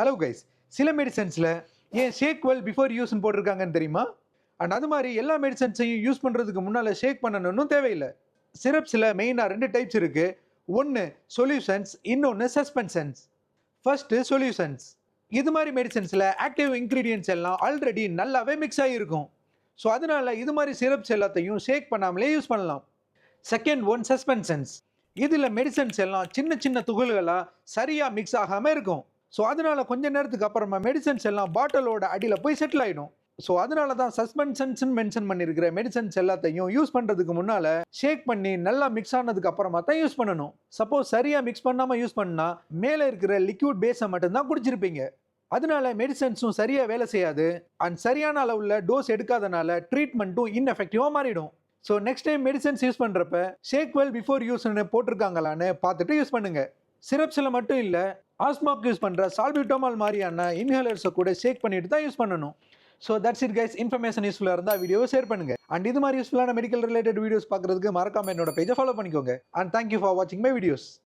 Hello guys சில மெடிசன்ஸில் ஏன் ஷேக் well before யூஸ்னு போட்டிருக்காங்கன்னு தெரியுமா? அண்ட் அது மாதிரி எல்லா மெடிசன்ஸையும் யூஸ் பண்ணுறதுக்கு முன்னால் ஷேக் பண்ணணும்னு தேவையில்லை. சிரப்ஸில் மெயினாக ரெண்டு டைப்ஸ் இருக்குது ஒன்று சொல்யூஷன்ஸ் இன்னொன்று சஸ்பென்ஷன்ஸ் ஃபர்ஸ்ட்டு சொல்யூஷன்ஸ் இது மாதிரி மெடிசன்ஸில் ஆக்டிவ் இன்க்ரீடியன்ஸ் எல்லாம் ஆல்ரெடி நல்லாவே மிக்ஸ் ஆகியிருக்கும் ஸோ அதனால இது மாதிரி சிரப்ஸ் எல்லாத்தையும் ஷேக் பண்ணாமலே யூஸ் பண்ணலாம். செகண்ட் ஒன் சஸ்பென்ஷன்ஸ் இதில் மெடிசன்ஸ் எல்லாம் சின்ன சின்ன துகள்களாக சரியாக மிக்ஸ் ஆகாமல் இருக்கும். ஸோ அதனால் கொஞ்ச நேரத்துக்கு அப்புறமா மெடிசன்ஸ் எல்லாம் பாட்டிலோட அடியில் போய் செட்டில் ஆகிடும் ஸோ அதனால தான் சஸ்பென்ஷன்ஸ் மென்ஷன் பண்ணியிருக்கிற மெடிசன்ஸ் எல்லாத்தையும் யூஸ் பண்ணுறதுக்கு முன்னால் ஷேக் பண்ணி நல்லா மிக்ஸ் ஆனதுக்கு அப்புறமா தான் யூஸ் பண்ணணும். சப்போஸ் சரியாக மிக்ஸ் பண்ணாமல் யூஸ் பண்ணால் மேலே இருக்கிற லிக்யூட் பேஸை மட்டும்தான் குடிச்சிருப்பீங்க. அதனால மெடிசன்ஸும் சரியாக வேலை செய்யாது. அண்ட் சரியான அளவில் டோஸ் எடுக்காதனால ட்ரீட்மெண்ட்டும் இன்எஃபெக்டிவாக மாறிடும். So next time medicines use பண்ணுறப்ப ஷேக் வெல் பிஃபோர் யூஸ்னு போட்டிருக்காங்களான்னு பார்த்துட்டு யூஸ் பண்ணுங்கள் சிரப்ஸில் மட்டும் இல்லை ஆஸ்மாக்கு யூஸ் பண்ணுற சால்பியூட்டோமால் மாதிரியான இன்ஹேலர்ஸை கூட ஷேக் பண்ணிட்டு தான் யூஸ் பண்ணணும். So that's it guys information யூஸ்ஃபுல்லாக இருந்தால் வீடியோவை ஷேர் பண்ணுங்க. அண்ட் இது மாதிரி யூஸ்ஃபுல்லான மெடிக்கல் ரிலேட்டட் வீடியோஸ் பார்க்குறதுக்கு மறக்காம என்னோட பேஜை ஃபாலோ பண்ணிக்கோங்க. அண்ட் தேங்க்யூ ஃபார் வாட்சிங் மை வீடியோஸ்